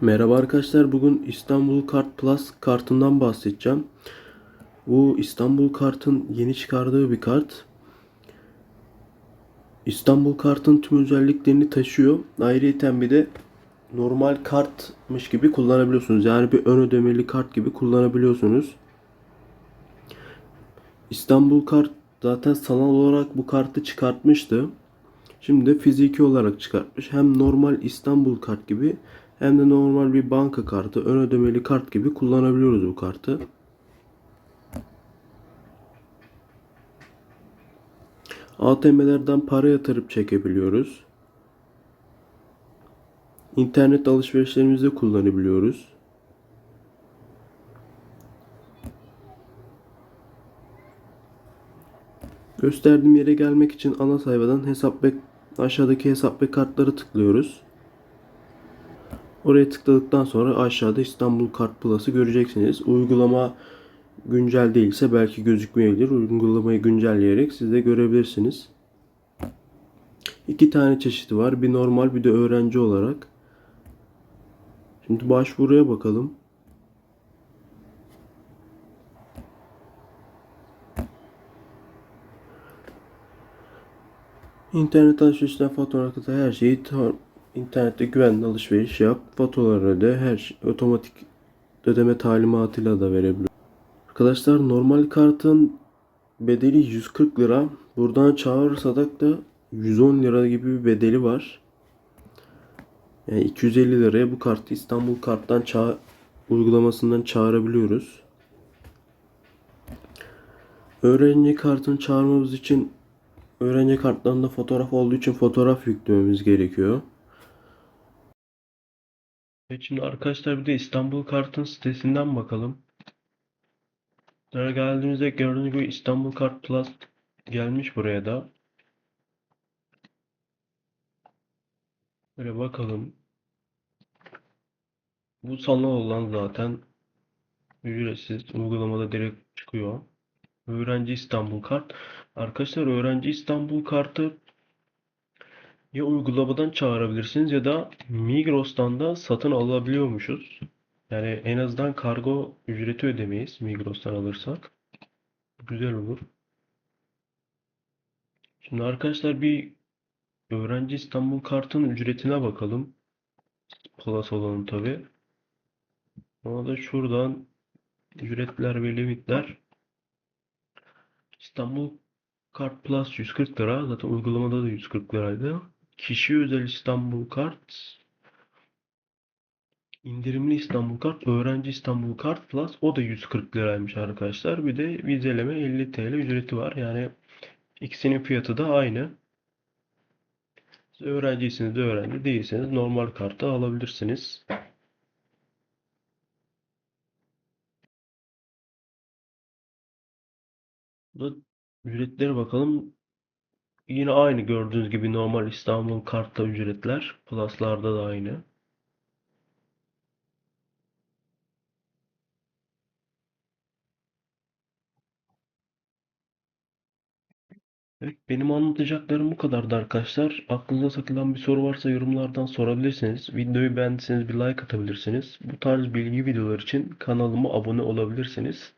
Merhaba arkadaşlar. Bugün İstanbul Kart Plus kartından bahsedeceğim. Bu İstanbul Kart'ın yeni çıkardığı bir kart. İstanbul Kart'ın tüm özelliklerini taşıyor. Ayrıca bir de normal kartmış gibi kullanabiliyorsunuz. Yani bir ön ödemeli kart gibi kullanabiliyorsunuz. İstanbul Kart zaten sanal olarak bu kartı çıkartmıştı. Şimdi fiziki olarak çıkartmış. Hem normal İstanbul kart gibi hem de normal bir banka kartı, ön ödemeli kart gibi kullanabiliyoruz bu kartı. ATM'lerden para yatırıp çekebiliyoruz. İnternet alışverişlerimizde kullanabiliyoruz. Gösterdiğim yere gelmek için ana sayfadan hesap ve aşağıdaki hesap ve kartları tıklıyoruz. Oraya tıkladıktan sonra aşağıda İstanbul Kart Plus'ı göreceksiniz. Uygulama güncel değilse belki gözükmeyebilir. Uygulamayı güncelleyerek siz de görebilirsiniz. İki tane çeşidi var. Bir normal bir de öğrenci olarak. Şimdi başvuruya bakalım. İnternet alışverişinden fotoğraf kadar her şeyi internette güvenli alışveriş yap. Faturaları öde. Her şey otomatik ödeme talimatıyla da verebiliyor. Arkadaşlar normal kartın bedeli 140 lira. Buradan çağırırsak da 110 lira gibi bir bedeli var. Yani 250 liraya bu kartı İstanbul Kart'tan çağ uygulamasından çağırabiliyoruz. Öğrenci kartını çağırmamız için öğrenci kartlarında fotoğraf olduğu için fotoğraf yüklememiz gerekiyor. Evet şimdi arkadaşlar bir de İstanbul Kart'ın sitesinden bakalım. Sonra geldiğimizde gördüğünüz gibi İstanbul Kart Plus gelmiş buraya da. Böyle bakalım. Bu sanal olan zaten ücretsiz uygulamada direkt çıkıyor. Öğrenci İstanbul Kart. Arkadaşlar Öğrenci İstanbul Kart'ı ya uygulamadan çağırabilirsiniz ya da Migros'tan da satın alabiliyormuşuz. Yani en azından kargo ücreti ödemeyiz Migros'tan alırsak. Güzel olur. Şimdi arkadaşlar bir Öğrenci İstanbul Kart'ın ücretine bakalım. Plus olanı tabi. Ona da şuradan ücretler ve limitler. İstanbul Kart Plus 140 lira. Zaten uygulamada da 140 liraydı. Kişi özel İstanbul Kart. indirimli İstanbul Kart. Öğrenci İstanbul Kart Plus. O da 140 liraymış arkadaşlar. Bir de vizeleme 50 TL ücreti var. Yani ikisinin fiyatı da aynı. Siz öğrenciyseniz de öğrenci değilseniz normal kartı alabilirsiniz. Bu da ücretlere bakalım. Yine aynı gördüğünüz gibi normal İstanbul kartta ücretler. Plus'larda da aynı. Evet, benim anlatacaklarım bu kadardı arkadaşlar. Aklınıza takılan bir soru varsa yorumlardan sorabilirsiniz. Videoyu beğendiyseniz bir like atabilirsiniz. Bu tarz bilgi videolar için kanalıma abone olabilirsiniz.